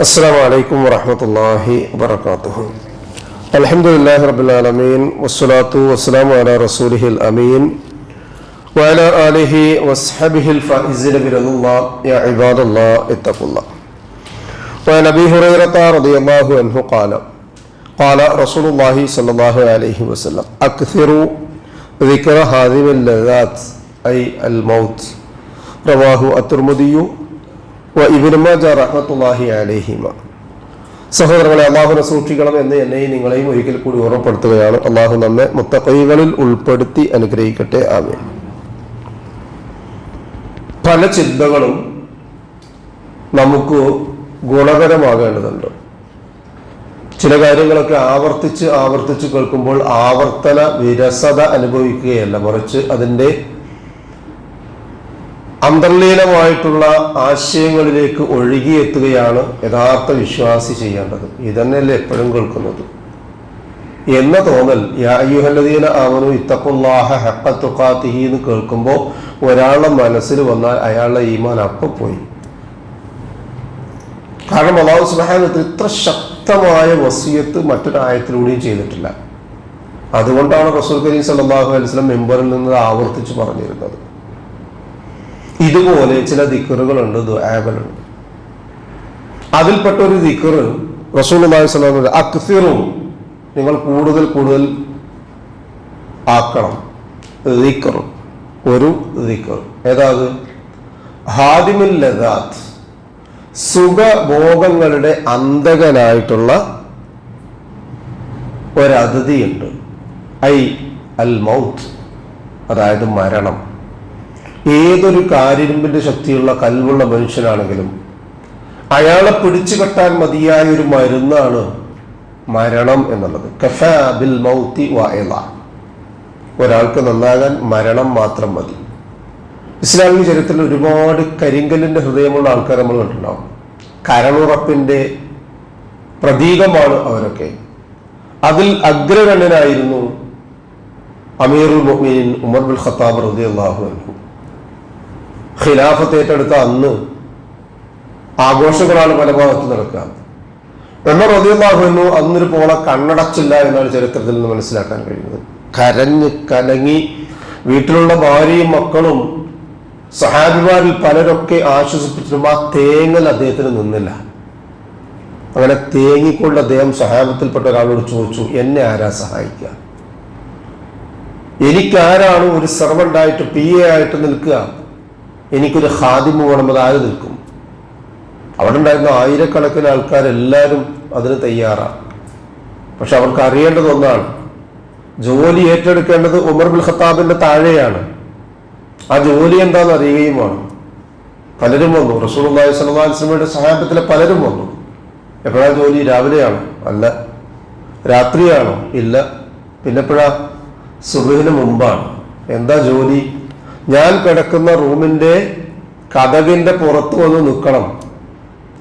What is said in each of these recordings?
السلام عليكم ورحمة الله وبركاته. الحمد لله رب العالمين والصلاة والسلام على رسوله الأمين وعلى آله وصحبه الفائزين برضا الله. يا عباد الله اتقوا الله. وعن أبي هريرة رضي الله عنه قال قال رسول الله صلى الله عليه وسلم أكثروا ذكر هذه اللذات أي الموت. رواه الترمذي സഹോദരങ്ങളെ അള്ളാഹുനെ സൂക്ഷിക്കണം എന്ന് എന്നെയും നിങ്ങളെയും ഒരിക്കൽ കൂടി ഓർമ്മപ്പെടുത്തുകയാണ്. അള്ളാഹു നമ്മെ മുത്തക്കൈകളിൽ ഉൾപ്പെടുത്തി അനുഗ്രഹിക്കട്ടെ. ആമേ പല ചിന്തകളും നമുക്ക് ഗുണകരമാകേണ്ടതുണ്ട്. ചില കാര്യങ്ങളൊക്കെ ആവർത്തിച്ച് ആവർത്തിച്ച് കേൾക്കുമ്പോൾ ആവർത്തന വിരസത അനുഭവിക്കുകയല്ല. മറിച്ച് അതിന്റെ അന്തർലീനമായിട്ടുള്ള ആശയങ്ങളിലേക്ക് ഒഴുകിയെത്തുകയാണ് യഥാർത്ഥ വിശ്വാസി ചെയ്യേണ്ടത്. ഇതന്നെയല്ലേ എപ്പോഴും കേൾക്കുന്നത്. എന്ന തോന്നൽ യായുഹല്ലദീന അവനു ഇത്തക്കുല്ലാഹ ഹെപ്പത്തുക്കാത്തിഹി എന്ന് കേൾക്കുമ്പോൾ ഒരാളുടെ മനസ്സിൽ വന്നാൽ അയാളുടെ ഈമാൻ അപ്പം പോയി. കാരണം അള്ളാഹു സുബാനത്തിൽ ഇത്ര ശക്തമായ വസീയത്ത് മറ്റൊരായത്തിലൂടെയും ചെയ്തിട്ടില്ല. അതുകൊണ്ടാണ് റസൂൽ കരീം സല്ലാഹു അലൈസ്ലം മെമ്പറിൽ നിന്ന് ആവർത്തിച്ച് പറഞ്ഞിരുന്നത്. ഇതുപോലെ ചില ദിക്കറുകളുണ്ട് ദുആകളുണ്ട് അതിൽപ്പെട്ട ഒരു ദിക്കറ് റസൂൽ വസല്ലം അക്സിറും നിങ്ങൾ കൂടുതൽ കൂടുതൽ ആക്കണം. ദിക്കറും ഒരു ദിക്കർ. ഏതാത്? ഹാദിമുൽ ലദാത്ത് സുഖഭോഗങ്ങളുടെ അന്തകനായിട്ടുള്ള ഒരതിഥിയുണ്ട്. ഐ അൽ മൗത്ത് അതായത് മരണം. ഏതൊരു കാരിരുമ്പിന്റെ ശക്തിയുള്ള കൽവുള്ള മനുഷ്യനാണെങ്കിലും അയാളെ പിടിച്ചു കെട്ടാൻ മതിയായ ഒരു മരുന്നാണ് മരണം എന്നുള്ളത്. കഫാ ബിൽ മൗത്തി വായല ഒരാൾക്ക് നന്നാകാൻ മരണം മാത്രം മതി. ഇസ്ലാമിക ചരിത്രത്തിൽ ഒരുപാട് കരിങ്കലിന്റെ ഹൃദയമുള്ള ആൾക്കാർ നമ്മൾ കണ്ടിട്ടുണ്ടാവും. കരളുറപ്പിന്റെ പ്രതീകമാണ് അവരൊക്കെ. അതിൽ അഗ്രഗണ്യനായിരുന്നു അമീറുൽ മൊഹീൻ ഉമർ ബുൽ ഖത്താബ് റതി അള്ളാഹു അൻഹു. ഖിലാഫത്ത് ഏറ്റെടുത്ത അന്ന് ആഘോഷങ്ങളാണ് പല ഭാഗത്ത് നടക്കുക. എന്ന റതിയുള്ളാഹുന്നു അന്നൊരു പോളെ കണ്ണടച്ചില്ല എന്നാണ് ചരിത്രത്തിൽ നിന്ന് മനസ്സിലാക്കാൻ കഴിയുന്നത്. കരഞ്ഞ് കലങ്ങി വീട്ടിലുള്ള ഭാര്യയും മക്കളും സഹാബിമാരിൽ പലരൊക്കെ ആശ്വസിപ്പിച്ചിട്ടും ആ തേങ്ങൽ അദ്ദേഹത്തിന് നിന്നില്ല. അങ്ങനെ തേങ്ങിക്കൊണ്ട് അദ്ദേഹം സഹാബത്തിൽപ്പെട്ട ഒരാളോട് ചോദിച്ചു എന്നെ ആരാ സഹായിക്കുക എനിക്കാരാണ് ഒരു സെർവന്റായിട്ട് പി എ ആയിട്ട് നിൽക്കുക. എനിക്കൊരു ഹാദിമ് വേണം അത് ആര് നിൽക്കും? അവിടെ ഉണ്ടായിരുന്ന ആയിരക്കണക്കിന് ആൾക്കാരെല്ലാവരും അതിന് തയ്യാറാണ്. പക്ഷെ അവർക്ക് അറിയേണ്ടത് ഒന്നാണ്. ജോലി ഏറ്റെടുക്കേണ്ടത് ഉമർ ബുൽ ഖത്താബിന്റെ താഴെയാണ്. ആ ജോലി എന്താണെന്ന് അറിയുകയും വേണം. പലരും വന്നു. റസൂൽ അള്ളാഹി സ്വലാസ്ലമയുടെ സഹായത്തിലെ പലരും വന്നു. എപ്പോഴാ ജോലി? രാവിലെയാണോ? അല്ല. രാത്രിയാണോ? ഇല്ല. പിന്നെപ്പോഴാ സുബിന് മുമ്പാണ്. എന്താ ജോലി? ഞാൻ കിടക്കുന്ന റൂമിന്റെ കഥകിന്റെ പുറത്ത് വന്ന് നിൽക്കണം.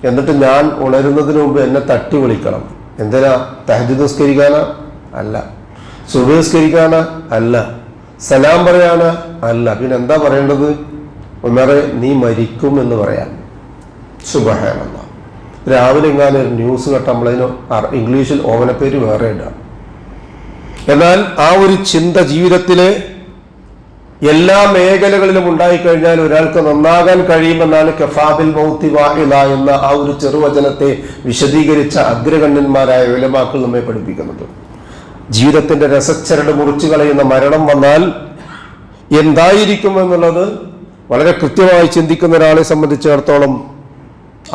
എന്നിട്ട് ഞാൻ ഉണരുന്നതിന് മുമ്പ് എന്നെ തട്ടി വിളിക്കണം. എന്തിനാ? തഹജ് നിസ്കരിക്കാനാ? അല്ല. സുബഹിസ്കരിക്കാനാ അല്ല. സലാം പറയാനാ? അല്ല. പിന്നെ എന്താ പറയേണ്ടത്? ഉമറെ നീ മരിക്കും എന്ന് പറയാൻ സുബഹാനല്ല. രാവിലെ എങ്ങാനും ഒരു ന്യൂസ് കേട്ട നമ്മളതിന് ഇംഗ്ലീഷിൽ ഓമനപ്പേര് വേറെ ഇടാം. എന്നാൽ ആ ഒരു ചിന്ത ജീവിതത്തിലെ എല്ലാ മേഖലകളിലും ഉണ്ടായിക്കഴിഞ്ഞാൽ ഒരാൾക്ക് നന്നാകാൻ കഴിയുമെന്നാണ് കഫാബിൽ മൗത്തി വാഹില എന്ന ആ ഒരു ചെറുവചനത്തെ വിശദീകരിച്ച അഗ്രഗണ്യന്മാരായ വിലമാക്കൾ നമ്മെ പഠിപ്പിക്കുന്നത്. ജീവിതത്തിന്റെ രസച്ചരട് മുറിച്ചു കളയുന്ന മരണം വന്നാൽ എന്തായിരിക്കും എന്നുള്ളത് വളരെ കൃത്യമായി ചിന്തിക്കുന്ന ഒരാളെ സംബന്ധിച്ചിടത്തോളം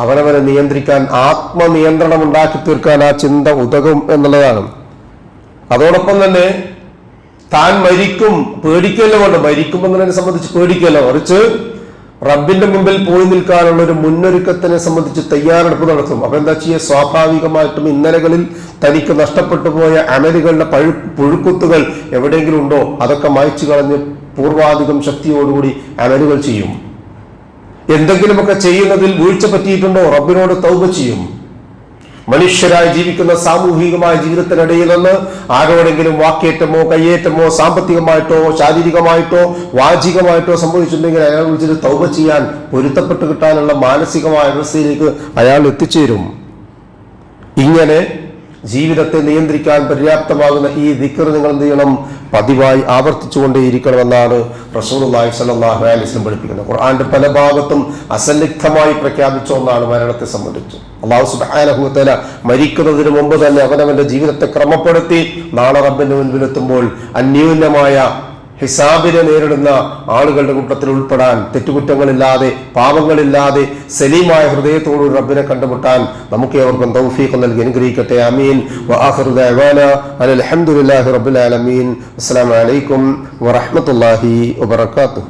അവനവനെ നിയന്ത്രിക്കാൻ ആത്മനിയന്ത്രണം ഉണ്ടാക്കി തീർക്കാൻ ആ ചിന്ത ഉതകും എന്നുള്ളതാണ്. അതോടൊപ്പം തന്നെ താൻ മരിക്കും പേടിക്കല്ലോ കൊണ്ട് മരിക്കും എന്നതിനെ സംബന്ധിച്ച് പേടിക്കല്ല മറിച്ച് റബ്ബിന്റെ മുമ്പിൽ പോയി നിൽക്കാനുള്ള ഒരു മുന്നൊരുക്കത്തിനെ സംബന്ധിച്ച് തയ്യാറെടുപ്പ് നടത്തും. അപ്പൊ എന്താ ചെയ്യുക സ്വാഭാവികമായിട്ടും ഇന്നലകളിൽ തനിക്ക് നഷ്ടപ്പെട്ടു പോയ അമലുകളുടെ പഴു പുഴുക്കുത്തുകൾ എവിടെയെങ്കിലും ഉണ്ടോ? അതൊക്കെ മായ്ച്ചു കളഞ്ഞ് പൂർവാധികം ശക്തിയോടുകൂടി അമലുകൾ ചെയ്യും. എന്തെങ്കിലുമൊക്കെ ചെയ്യുന്നതിൽ വീഴ്ച പറ്റിയിട്ടുണ്ടോ? റബ്ബിനോട് തൗബ ചെയ്യും. മനുഷ്യരായി ജീവിക്കുന്ന സാമൂഹികമായ ജീവിതത്തിനിടയിൽ നിന്ന് ആരോടെങ്കിലും വാക്കേറ്റമോ കയ്യേറ്റമോ സാമ്പത്തികമായിട്ടോ ശാരീരികമായിട്ടോ വാചികമായിട്ടോ സംഭവിച്ചിട്ടുണ്ടെങ്കിൽ അയാൾ വിളിച്ചിട്ട് തൗപ ചെയ്യാൻ പൊരുത്തപ്പെട്ട് കിട്ടാനുള്ള മാനസികമായ അവസ്ഥയിലേക്ക് അയാൾ എത്തിച്ചേരും. ഇങ്ങനെ ജീവിതത്തെ നിയന്ത്രിക്കാൻ പര്യാപ്തമാകുന്ന ഈ ദിക്കർ നിങ്ങൾ എന്ത് ചെയ്യണം? പതിവായി ആവർത്തിച്ചുകൊണ്ടേയിരിക്കണമെന്നാണ് സ്വല്ലല്ലാഹു അലൈഹി വസല്ലം പഠിപ്പിക്കുന്നത്. ഖുർആാന്റെ പല ഭാഗത്തും അസന്നിഗ്ധമായി പ്രഖ്യാപിച്ച ഒന്നാണ് മരണത്തെ സംബന്ധിച്ച്. അള്ളാഹു സുബ്ഹാനഹു വതആല മരിക്കുന്നതിന് മുമ്പ് തന്നെ അവനവന്റെ ജീവിതത്തെ ക്രമപ്പെടുത്തി നാളെ റബ്ബിന്റെ മുൻപിലെത്തുമ്പോൾ അന്യൂന്യമായ ഹിസാബിനെ നേരിടുന്ന ആളുകളുടെ കൂട്ടത്തിൽ ഉൾപ്പെടാൻ തെറ്റുകുറ്റങ്ങളില്ലാതെ പാപങ്ങളില്ലാതെ സലീമായ ഹൃദയത്തോടു റബ്ബിനെ കണ്ടുമുട്ടാൻ നമുക്ക് ഏവർക്കും തൗഫീഖ് നൽകി അനുഗ്രഹിക്കട്ടെ. അമീൻ വആഖിറു റബ്ബുലാലമീൻ അസ്സലാമു അലൈക്കും വറഹ്മത്തുള്ളാഹി വബറകാതുഹു.